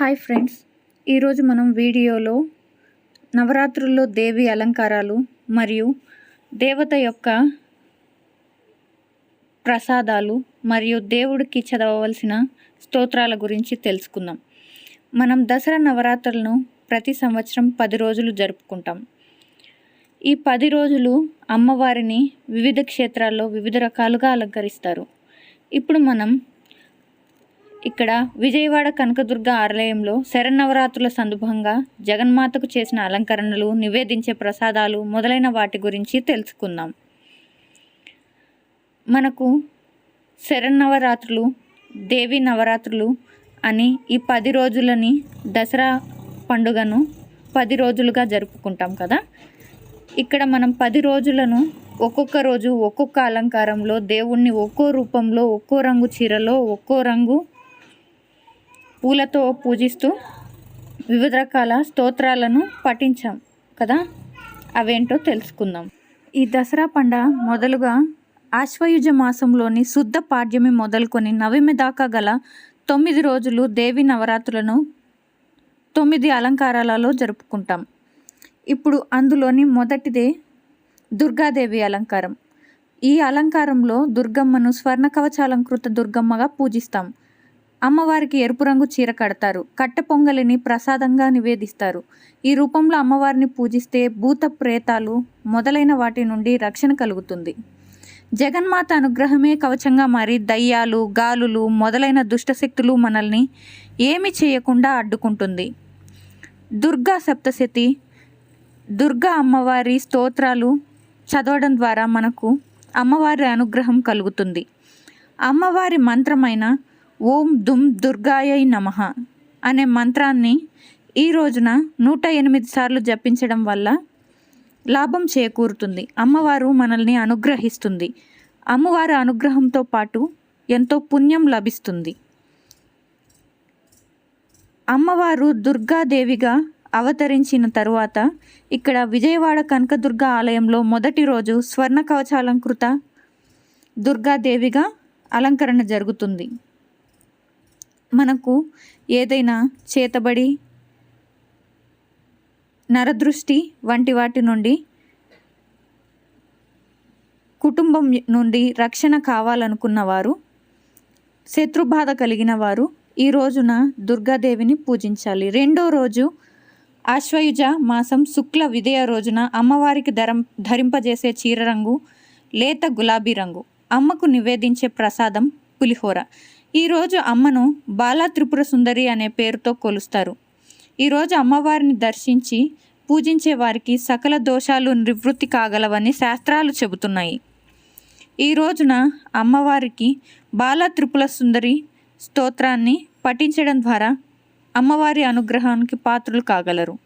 Hi friends. ఈరోజు మనం వీడియోలో నవరాత్రుల్లో దేవి అలంకారాలు మరియు దేవత యొక్క ప్రసాదాలు మరియు దేవుడికి చదవవలసిన స్తోత్రాల గురించి తెలుసుకుందాం. మనం దసరా నవరాత్రులను ప్రతి సంవత్సరం పది రోజులు జరుపుకుంటాం. ఈ పది రోజులు అమ్మవారిని వివిధ క్షేత్రాల్లో వివిధ రకాలుగా అలంకరిస్తారు. ఇప్పుడు మనం ఇక్కడ విజయవాడ కనకదుర్గ ఆలయంలో శరన్నవరాత్రుల సందర్భంగా జగన్మాతకు చేసిన అలంకరణలు నివేదించే ప్రసాదాలు మొదలైన వాటి గురించి తెలుసుకుందాం. మనకు శరన్నవరాత్రులు దేవి నవరాత్రులు అని ఈ పది రోజులని దసరా పండుగను పది రోజులుగా జరుపుకుంటాం కదా. ఇక్కడ మనం పది రోజులను ఒక్కొక్క రోజు ఒక్కొక్క అలంకారంలో దేవుణ్ణి ఒక్కో రూపంలో ఒక్కో రంగు చీరలో ఒక్కో రంగు పూలతో పూజిస్తూ వివిధ రకాల స్తోత్రాలను పఠించాం కదా? అవేంటో తెలుసుకుందాం. ఈ దసరా పండుగ మొదలుగా ఆశ్వయుజ మాసంలోని శుద్ధ పాడ్యమి మొదలుకొని నవమి దాకా గల తొమ్మిది రోజులు దేవి నవరాత్రులను తొమ్మిది అలంకారాలలో జరుపుకుంటాం. ఇప్పుడు అందులోని మొదటిదే దుర్గాదేవి అలంకారం. ఈ అలంకారంలో దుర్గమ్మను స్వర్ణ కవచాలంకృత దుర్గమ్మగా పూజిస్తాం. అమ్మవారికి ఎరుపు రంగు చీర కడతారు. కట్టె పొంగలిని ప్రసాదంగా నివేదిస్తారు. ఈ రూపంలో అమ్మవారిని పూజిస్తే భూత ప్రేతాలు మొదలైన వాటి నుండి రక్షణ కలుగుతుంది. జగన్మాత అనుగ్రహమే కవచంగా మారి దయ్యాలు గాలులు మొదలైన దుష్టశక్తులు మనల్ని ఏమి చేయకుండా అడ్డుకుంటుంది. దుర్గా సప్తశతి దుర్గా అమ్మవారి స్తోత్రాలు చదవడం ద్వారా మనకు అమ్మవారి అనుగ్రహం కలుగుతుంది. అమ్మవారి మంత్రమైన ఓం దుమ్ దుర్గాయై నమః అనే మంత్రాన్ని ఈ రోజున నూట ఎనిమిది సార్లు జపించడం వల్ల లాభం చేకూరుతుంది. అమ్మవారు మనల్ని అనుగ్రహిస్తుంది. అమ్మవారి అనుగ్రహంతో పాటు ఎంతో పుణ్యం లభిస్తుంది. అమ్మవారు దుర్గాదేవిగా అవతరించిన తరువాత ఇక్కడ విజయవాడ కనకదుర్గ ఆలయంలో మొదటి రోజు స్వర్ణ కవచాలంకృత దుర్గాదేవిగా అలంకరణ జరుగుతుంది. మనకు ఏదైనా చేతబడి నరదృష్టి వంటి వాటి నుండి కుటుంబం నుండి రక్షణ కావాలనుకున్న వారు శత్రుబాధ కలిగిన వారు ఈ రోజున దుర్గాదేవిని పూజించాలి. రెండో రోజు ఆశ్వయుజ మాసం శుక్ల విదయ రోజున అమ్మవారికి ధరం ధరింపజేసే చీర రంగు లేత గులాబీ రంగు. అమ్మకు నివేదించే ప్రసాదం పులిహోర. ఈరోజు అమ్మను బాలా త్రిపుర సుందరి అనే పేరుతో కొలుస్తారు. ఈరోజు అమ్మవారిని దర్శించి పూజించే వారికి సకల దోషాలు నివృత్తి కాగలవని శాస్త్రాలు చెబుతున్నాయి. ఈ రోజున అమ్మవారికి బాల త్రిపుల సుందరి స్తోత్రాన్ని పఠించడం ద్వారా అమ్మవారి అనుగ్రహానికి పాత్రలు కాగలరు.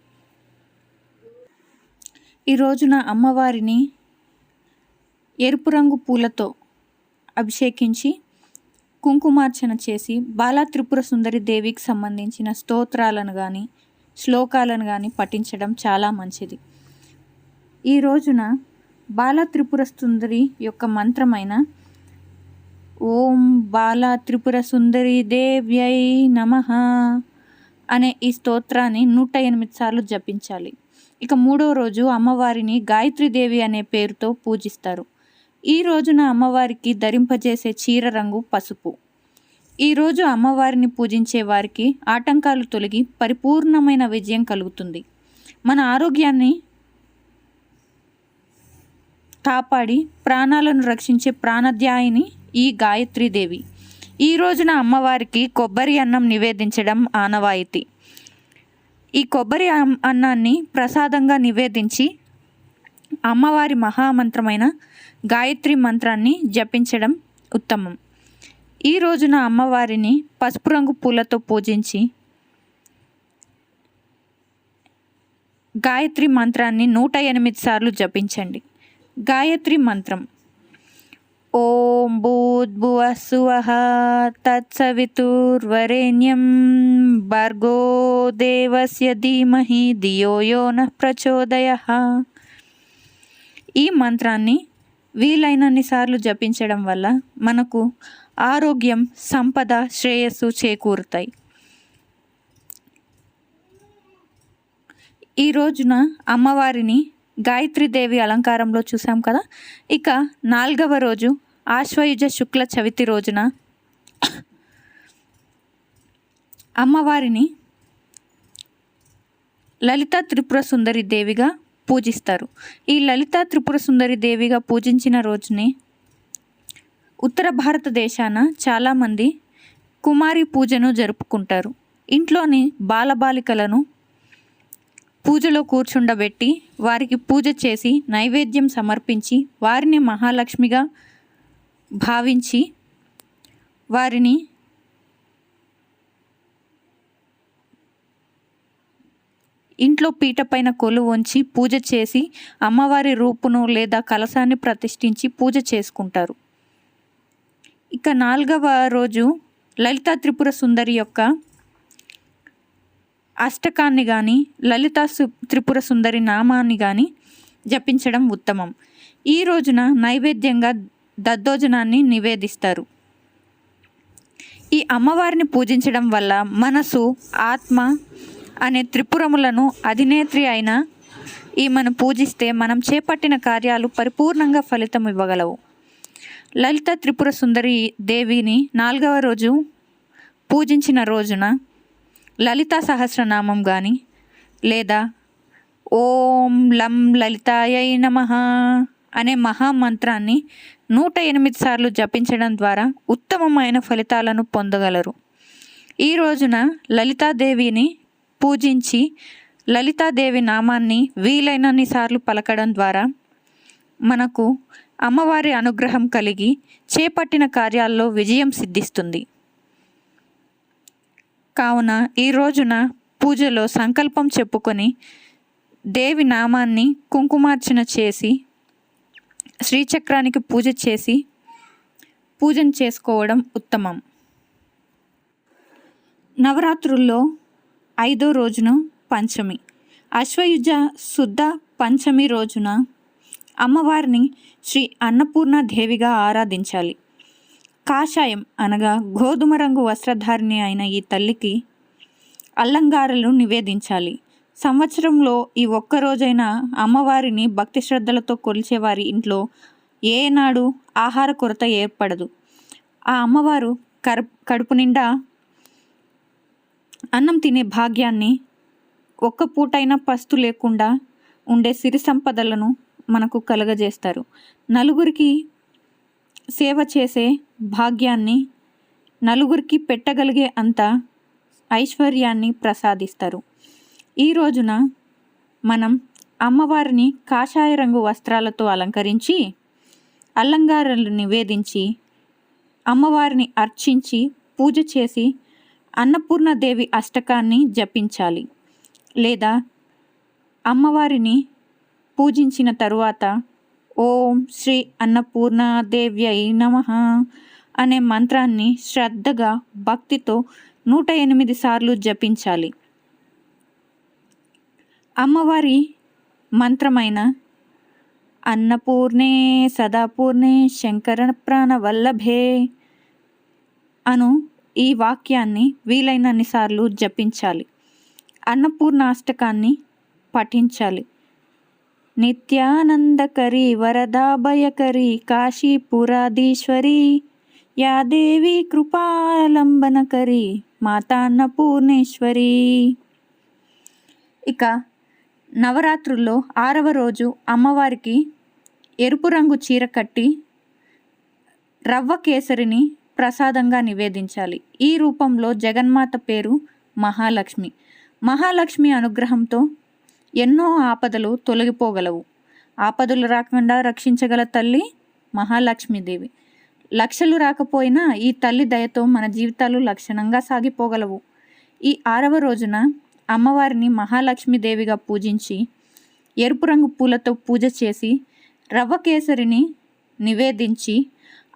ఈ రోజున అమ్మవారిని ఎరుపు రంగు పూలతో అభిషేకించి కుంకుమార్చన చేసి బాలా త్రిపుర సుందరి దేవికి సంబంధించిన స్తోత్రాలను కానీ శ్లోకాలను కానీ పఠించడం చాలా మంచిది. ఈ రోజున బాల త్రిపుర సుందరి యొక్క మంత్రమైన ఓం బాల త్రిపుర సుందరి దేవ్యై నమ అనే ఈ స్తోత్రాన్ని నూట ఎనిమిది సార్లు జపించాలి. ఇక మూడో రోజు అమ్మవారిని గాయత్రీదేవి అనే పేరుతో పూజిస్తారు. ఈ రోజున అమ్మవారికి ధరింపజేసే చీర రంగు పసుపు. ఈరోజు అమ్మవారిని పూజించే వారికి ఆటంకాలు తొలగి పరిపూర్ణమైన విజయం కలుగుతుంది. మన ఆరోగ్యాన్ని కాపాడి ప్రాణాలను రక్షించే ప్రాణధ్యాయిని ఈ గాయత్రీదేవి ఈ రోజున అమ్మవారికి కొబ్బరి అన్నం నివేదించడం ఆనవాయితీ. ఈ కొబ్బరి అన్నాన్ని ప్రసాదంగా నివేదించి అమ్మవారి మహామంత్రమైన గాయత్రి మంత్రాన్ని జపించడం ఉత్తమం. ఈ రోజున అమ్మవారిని పసుపు రంగు పూలతో పూజించి గాయత్రి మంత్రాన్ని నూట ఎనిమిది సార్లు జపించండి. గాయత్రి మంత్రం. ఓం భూద్భువ సువహ తత్సవితుర్వరేణ్యం భర్గో దేవస్య ధీమహి ధియో యో ప్రచోదయ. ఈ మంత్రాన్ని వీలైనన్ని సార్లు జపించడం వల్ల మనకు ఆరోగ్యం సంపద శ్రేయస్సు చేకూరుతాయి. ఈ రోజున అమ్మవారిని గాయత్రీదేవి అలంకారంలో చూసాం కదా? ఇక నాలుగవ రోజు ఆశ్వయుజ శుక్ల చవితి రోజున అమ్మవారిని లలిత త్రిపుర సుందరి దేవిగా పూజిస్తారు. ఈ లలిత త్రిపుర సుందరి దేవిగా పూజించిన రోజునే ఉత్తర భారతదేశాన చాలామంది కుమారి పూజను జరుపుకుంటారు. ఇంట్లోని బాలబాలికలను పూజలో కూర్చుండబెట్టి వారికి పూజ చేసి నైవేద్యం సమర్పించి వారిని మహాలక్ష్మిగా భావించి వారిని ఇంట్లో పీటపైన కొలు ఉంచి పూజ చేసి అమ్మవారి రూపును లేదా కలశాన్ని ప్రతిష్ఠించి పూజ చేసుకుంటారు. ఇక నాలుగవ రోజు లలితా త్రిపుర సుందరి యొక్క అష్టకాన్ని కానీ లలితా సు త్రిపుర సుందరి నామాన్ని కానీ జపించడం ఉత్తమం. ఈ రోజున నైవేద్యంగా దద్దోజనాన్ని నివేదిస్తారు. ఈ అమ్మవారిని పూజించడం వల్ల మనసు ఆత్మ అనే త్రిపురములను అధినేత్రి అయిన ఈమెను పూజిస్తే మనం చేపట్టిన కార్యాలు పరిపూర్ణంగా ఫలితం ఇవ్వగలవు. లలిత త్రిపుర సుందరి దేవిని నాలుగవ రోజు పూజించిన రోజున లలితా సహస్రనామం కానీ లేదా ఓం లం లలితాయై నమ అనే మహామంత్రాన్ని నూట ఎనిమిది సార్లు జపించడం ద్వారా ఉత్తమమైన ఫలితాలను పొందగలరు. ఈ రోజున లలితాదేవిని పూజించి లలితాదేవి నామాన్ని వీలైనన్ని సార్లు పలకడం ద్వారా మనకు అమ్మవారి అనుగ్రహం కలిగి చేపట్టిన కార్యాల్లో విజయం సిద్ధిస్తుంది. కావున ఈ రోజున పూజలో సంకల్పం చెప్పుకొని దేవి నామాన్ని కుంకుమార్చన చేసి శ్రీచక్రానికి పూజ చేసి పూజను చేసుకోవడం ఉత్తమం. నవరాత్రుల్లో ఐదో రోజున పంచమి. అశ్వయుజ శుద్ధ పంచమి రోజున అమ్మవారిని శ్రీ అన్నపూర్ణ దేవిగా ఆరాధించాలి. కాషాయం అనగా గోధుమ రంగు వస్త్రధారిణి అయిన ఈ తల్లికి అల్లంగారలు నివేదించాలి. సంవత్సరంలో ఈ ఒక్క రోజైనా అమ్మవారిని భక్తి శ్రద్ధలతో కొలిచేవారి ఇంట్లో ఏనాడు ఆహార కొరత ఏర్పడదు. ఆ అమ్మవారు కర్ కడుపు నిండా అన్నం తినే భాగ్యాన్ని ఒక్క పూటైనా పస్తు లేకుండా ఉండే సిరి సంపదలను మనకు కలుగజేస్తారు. నలుగురికి సేవ చేసే భాగ్యాన్ని నలుగురికి పెట్టగలిగే అంత ఐశ్వర్యాన్ని ప్రసాదిస్తారు. ఈ రోజున మనం అమ్మవారిని కాషాయ రంగు వస్త్రాలతో అలంకరించి అల్లంగారలు నివేదించి అమ్మవారిని అర్చించి పూజ చేసి అన్నపూర్ణదేవి అష్టకాన్ని జపించాలి. లేదా అమ్మవారిని పూజించిన తరువాత ఓం శ్రీ అన్నపూర్ణాదేవ్యై నమ అనే మంత్రాన్ని శ్రద్ధగా భక్తితో నూట ఎనిమిది సార్లు జపించాలి. అమ్మవారి మంత్రమైన అన్నపూర్ణే సదాపూర్ణే శంకర ప్రాణ వల్లభే అను ఈ వాక్యాన్ని వీలైనన్ని సార్లు జపించాలి. అన్నపూర్ణాష్టకాన్ని పఠించాలి. నిత్యానందకరి వరదాభయకరి కాశీపురాధీశ్వరి యాదేవి కృపాలంబనకరి మాతాన్న పూర్ణేశ్వరి ఇక నవరాత్రుల్లో ఆరవ రోజు అమ్మవారికి ఎరుపు రంగు చీర కట్టి రవ్వ కేసరిని ప్రసాదంగా నివేదించాలి. ఈ రూపంలో జగన్మాత పేరు మహాలక్ష్మి. మహాలక్ష్మి అనుగ్రహంతో ఎన్నో ఆపదలు తొలగిపోగలవు. ఆపదలు రాకుండా రక్షించగల తల్లి మహాలక్ష్మీదేవి. లక్షలు రాకపోయినా ఈ తల్లి దయతో మన జీవితాలు లక్షణంగా సాగిపోగలవు. ఈ ఆరవ రోజున అమ్మవారిని మహాలక్ష్మీదేవిగా పూజించి ఎరుపు రంగు పూలతో పూజ చేసి రవ్వ కేసరిని నివేదించి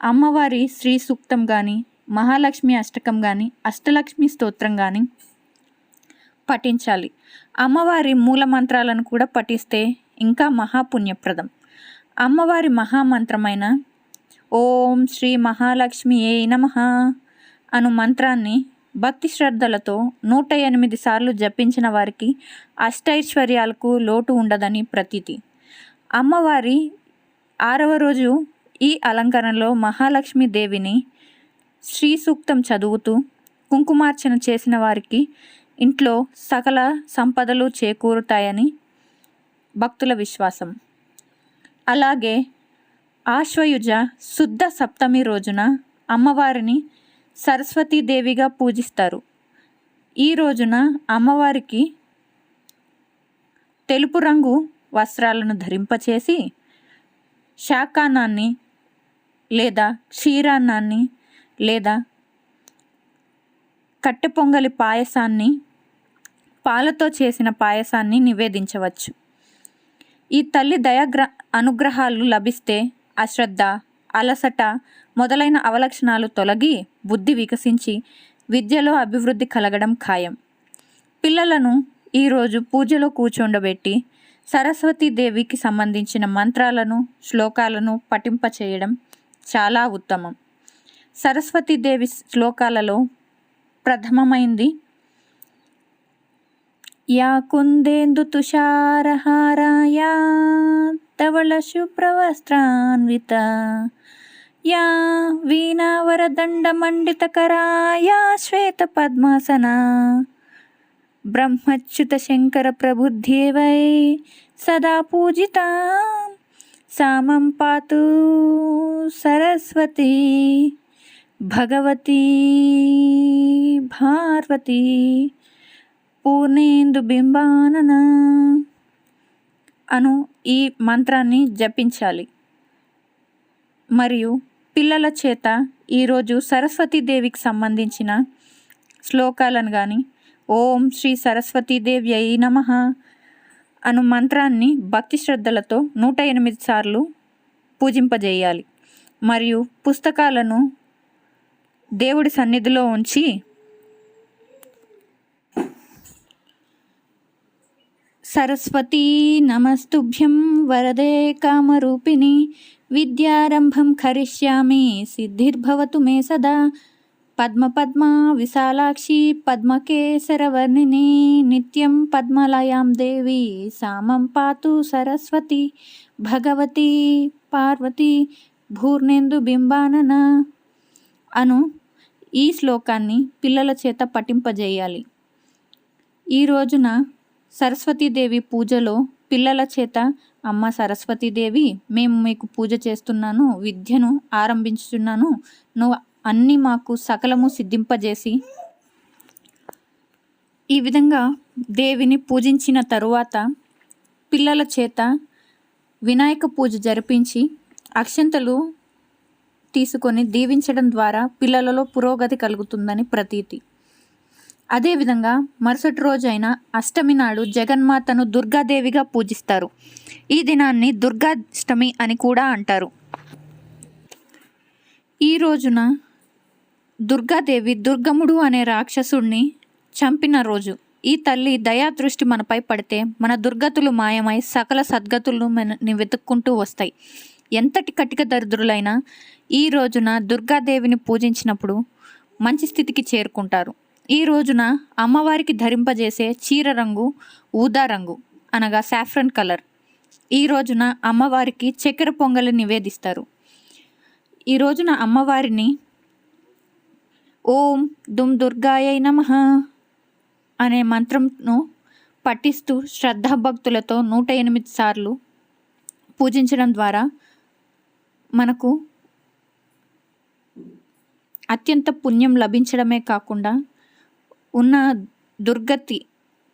అమ్మవారి శ్రీ సూక్తం కానీ మహాలక్ష్మి అష్టకం కానీ అష్టలక్ష్మి స్తోత్రం కానీ పఠించాలి. అమ్మవారి మూల మంత్రాలను కూడా పఠిస్తే ఇంకా మహాపుణ్యప్రదం. అమ్మవారి మహామంత్రమైన ఓం శ్రీ మహాలక్ష్మి ఏ నమ అను మంత్రాన్ని భక్తి శ్రద్ధలతో నూట ఎనిమిది సార్లు జపించిన వారికి అష్టైశ్వర్యాలకు లోటు ఉండదని ప్రతీతి. అమ్మవారి ఆరవ రోజు ఈ అలంకరణలో మహాలక్ష్మి దేవిని శ్రీ సూక్తం చదువుతూ కుంకుమార్చన చేసిన వారికి ఇంట్లో సకల సంపదలు చేకూరుతాయని భక్తుల విశ్వాసం. అలాగే ఆశ్వయుజ శుద్ధ సప్తమి రోజున అమ్మవారిని సరస్వతీదేవిగా పూజిస్తారు. ఈ రోజున అమ్మవారికి తెలుపు రంగు వస్త్రాలను ధరింపచేసి శాకానాన్ని లేదా క్షీరాన్నాన్ని లేదా కట్టె పొంగలి పాయసాన్ని పాలతో చేసిన పాయసాన్ని నివేదించవచ్చు. ఈ తల్లి దయాగ్ర అనుగ్రహాలు లభిస్తే అశ్రద్ధ అలసట మొదలైన అవలక్షణాలు తొలగి బుద్ధి వికసించి విద్యలో అభివృద్ధి కలగడం ఖాయం. పిల్లలను ఈరోజు పూజలో కూర్చోండబెట్టి సరస్వతీదేవికి సంబంధించిన మంత్రాలను శ్లోకాలను పఠింపచేయడం చాలా ఉత్తమం. సరస్వతీదేవి శ్లోకాలలో ప్రథమమైంది. యా కుందేందు తుషారహారాయా ధవళ శుభ్రవస్త్రాన్విత యా వీణావరదండమండితకరాయ శ్వేత పద్మాసనా బ్రహ్మచ్యుత శంకర ప్రబుద్ధ్యేవై సదా పూజిత సామం పాతు సరస్వతి భగవతి భార్వతి పూర్ణేందుబింబానన అను ఈ మంత్రాన్ని జపించాలి. మరియు పిల్లల చేత ఈరోజు సరస్వతీదేవికి సంబంధించిన శ్లోకాలను కానీ ఓం శ్రీ సరస్వతీదేవి అయి నమ అను మంత్రాన్ని భక్తి శ్రద్ధలతో నూట ఎనిమిది సార్లు పూజింపజేయాలి. మరియు పుస్తకాలను దేవుడి సన్నిధిలో ఉంచి సరస్వతీ నమస్తుభ్యం వరదే కామరూపిణి విద్యారంభం కరిష్యామి సిద్ధిర్భవతు మే సదా పద్మ పద్మ విశాలాక్షి పద్మకేసరవర్ణిని నిత్యం పద్మలయాం దేవి సామం పాతు సరస్వతి భగవతి పార్వతి భూర్ణేందు బింబానన అను ఈ శ్లోకాన్ని పిల్లల చేత పఠింపజేయాలి. ఈ రోజున సరస్వతీదేవి పూజలో పిల్లల చేత అమ్మ సరస్వతీదేవి మేము మీకు పూజ చేస్తున్నాను విద్యను ఆరంభించుతున్నాను నువ్వు అన్నీ మాకు సకలము సిద్ధింపజేసి ఈ విధంగా దేవిని పూజించిన తరువాత పిల్లల చేత వినాయక పూజ జరిపించి అక్షంతలు తీసుకొని దీవించడం ద్వారా పిల్లలలో పురోగతి కలుగుతుందని ప్రతీతి. అదేవిధంగా మరుసటి రోజైన అష్టమి నాడు జగన్మాతను దుర్గాదేవిగా పూజిస్తారు. ఈ దినాన్ని దుర్గాష్టమి అని కూడా అంటారు. ఈ రోజున దుర్గాదేవి దుర్గముడు అనే రాక్షసుణ్ణి చంపిన రోజు ఈ తల్లి దయాదృష్టి మనపై పడితే మన దుర్గతులు మాయమై సకల సద్గతులు మనని వెతుక్కుంటూ వస్తాయి. ఎంతటి కటిక దరిద్రులైనా ఈ రోజున దుర్గాదేవిని పూజించినప్పుడు మంచి స్థితికి చేరుకుంటారు. ఈ రోజున అమ్మవారికి ధరింపజేసే చీర రంగు ఊదా రంగు అనగా సాఫ్రన్ కలర్. ఈ రోజున అమ్మవారికి చక్కెర పొంగలి నివేదిస్తారు. ఈ రోజున అమ్మవారిని ఓం దుమ్ దుర్గాయ నమ అనే మంత్రంను పఠిస్తూ శ్రద్ధాభక్తులతో నూట ఎనిమిది సార్లు పూజించడం ద్వారా మనకు అత్యంత పుణ్యం లభించడమే కాకుండా ఉన్న దుర్గతి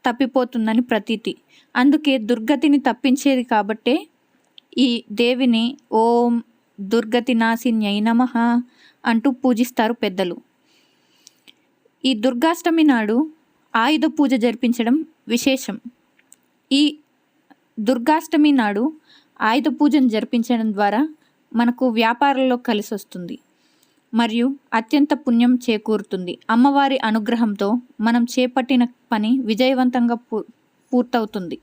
తప్పిపోతుందని ప్రతీతి. అందుకే దుర్గతిని తప్పించేది కాబట్టే ఈ దేవిని ఓం దుర్గతి నాశిన్యై నమ అంటూ పూజిస్తారు పెద్దలు. ఈ దుర్గాష్టమి నాడు ఆయుధ పూజ జరిపించడం విశేషం. ఈ దుర్గాష్టమి నాడు ఆయుధ పూజను జరిపించడం ద్వారా మనకు వ్యాపారంలో కలిసి వస్తుంది. మరియు అత్యంత పుణ్యం చేకూరుతుంది. అమ్మవారి అనుగ్రహంతో మనం చేపట్టిన పని విజయవంతంగా పూ పూర్తవుతుంది.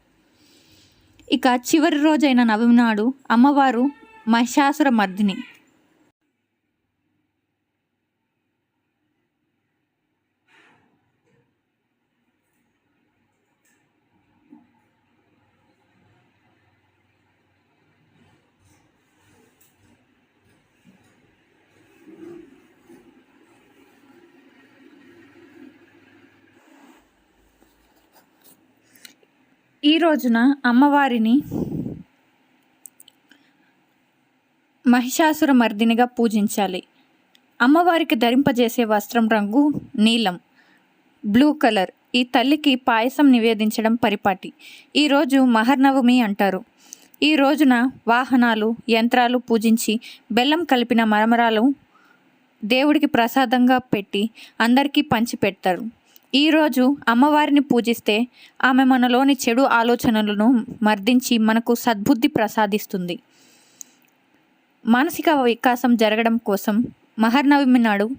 ఇక చివరి రోజైన నవమి నాడు అమ్మవారు మహిషాసుర మర్దిని ఈ రోజున అమ్మవారిని మహిషాసుర మర్దినిగా పూజించాలి. అమ్మవారికి ధరింపజేసే వస్త్రం రంగు నీలం బ్లూ కలర్. ఈ తల్లికి పాయసం నివేదించడం పరిపాటి. ఈరోజు మహర్నవమి అంటారు. ఈ రోజున వాహనాలు యంత్రాలు పూజించి బెల్లం కలిపిన మరమరాలు దేవుడికి ప్రసాదంగా పెట్టి అందరికీ పంచిపెడతారు. ఈరోజు అమ్మవారిని పూజిస్తే ఆమె మనలోని చెడు ఆలోచనలను మర్దించి మనకు సద్బుద్ధి ప్రసాదిస్తుంది. మానసిక వికాసం జరగడం కోసం మహర్నవమి నాడు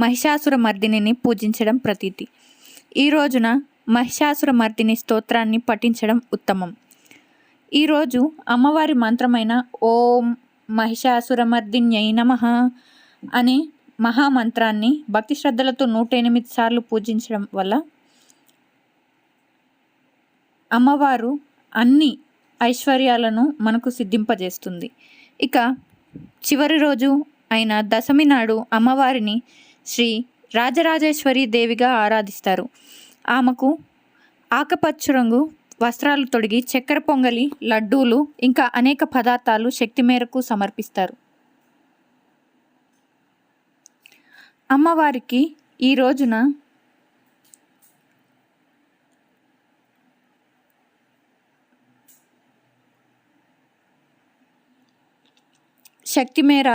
మహిషాసుర మర్దినిని పూజించడం ప్రతీతి. ఈ రోజున మహిషాసుర మర్దిని స్తోత్రాన్ని పఠించడం ఉత్తమం. ఈరోజు అమ్మవారి మంత్రమైన ఓం మహిషాసురమర్దిన్యై నమ అనే మహామంత్రాన్ని భక్తి శ్రద్ధలతో నూట ఎనిమిది సార్లు పూజించడం వల్ల అమ్మవారు అన్ని ఐశ్వర్యాలను మనకు సిద్ధింపజేస్తుంది. ఇక చివరి రోజు అయిన దశమి నాడు అమ్మవారిని శ్రీ రాజరాజేశ్వరి దేవిగా ఆరాధిస్తారు. ఆమెకు ఆకుపచ్చ రంగు వస్త్రాలు తొడిగి చక్కెర పొంగలి లడ్డూలు ఇంకా అనేక పదార్థాలు శక్తి మేరకు సమర్పిస్తారు. అమ్మవారికి ఈ రోజున శక్తి మేర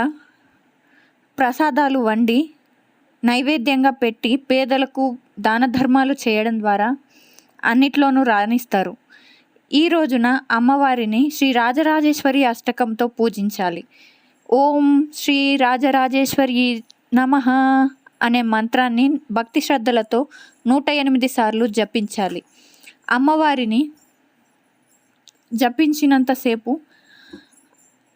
ప్రసాదాలు వండి నైవేద్యంగా పెట్టి పేదలకు దాన ధర్మాలు చేయడం ద్వారా అన్నిట్లోనూ రాణిస్తారు. ఈ రోజున అమ్మవారిని శ్రీ రాజరాజేశ్వరి అష్టకంతో పూజించాలి. ఓం శ్రీ రాజరాజేశ్వరి నమ అనే మంత్రాన్ని భక్తి శ్రద్ధలతో నూట ఎనిమిది సార్లు జపించాలి. అమ్మవారిని జపించినంతసేపు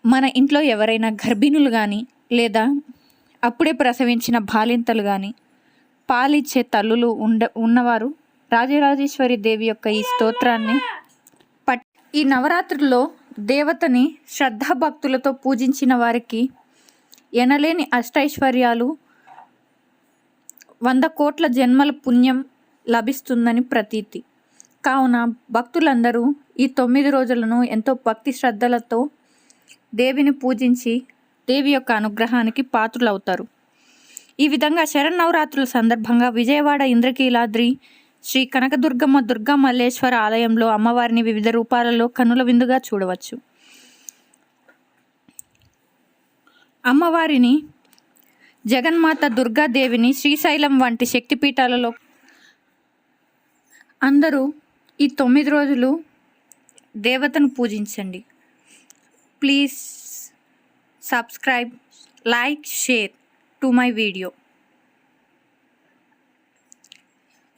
మన ఇంట్లో ఎవరైనా గర్భిణులు కానీ లేదా అప్పుడే ప్రసవించిన బాలింతలు కానీ పాలిచ్చే తల్లులు ఉండ ఉన్నవారు రాజరాజేశ్వరి దేవి యొక్క ఈ స్తోత్రాన్ని పట్ ఈ నవరాత్రుల్లో దేవతని శ్రద్ధాభక్తులతో పూజించిన వారికి ఎనలేని అష్టైశ్వర్యాలు వంద కోట్ల జన్మల పుణ్యం లభిస్తుందని ప్రతీతి. కావున భక్తులందరూ ఈ తొమ్మిది రోజులను ఎంతో భక్తి శ్రద్ధలతో దేవిని పూజించి దేవి యొక్క అనుగ్రహానికి పాత్రులవుతారు. ఈ విధంగా శరన్నవరాత్రుల సందర్భంగా విజయవాడ ఇంద్రకీలాద్రి శ్రీ కనకదుర్గమ్మ దుర్గా మల్లేశ్వర ఆలయంలో అమ్మవారిని వివిధ రూపాలలో కనుల విందుగా చూడవచ్చు. అమ్మవారిని జగన్మాత దుర్గాదేవిని శ్రీశైలం వంటి శక్తిపీఠాలలో అందరూ ఈ తొమ్మిది రోజులు దేవతను పూజించండి. Please subscribe like share to my video.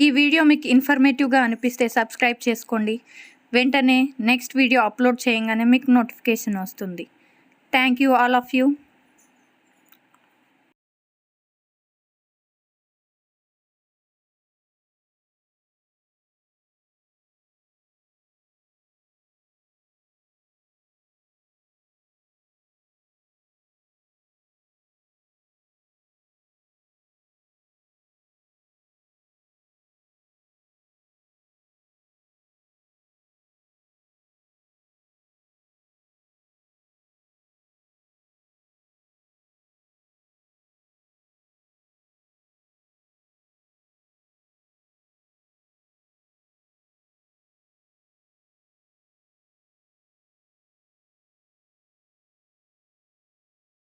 ఈ వీడియో మీకు ఇన్ఫర్మేటివ్గా అనిపిస్తే సబ్స్క్రైబ్ చేసుకోండి. వెంటనే నెక్స్ట్ వీడియో అప్లోడ్ చేయగానే మీకు నోటిఫికేషన్ వస్తుంది. Thank you all of you.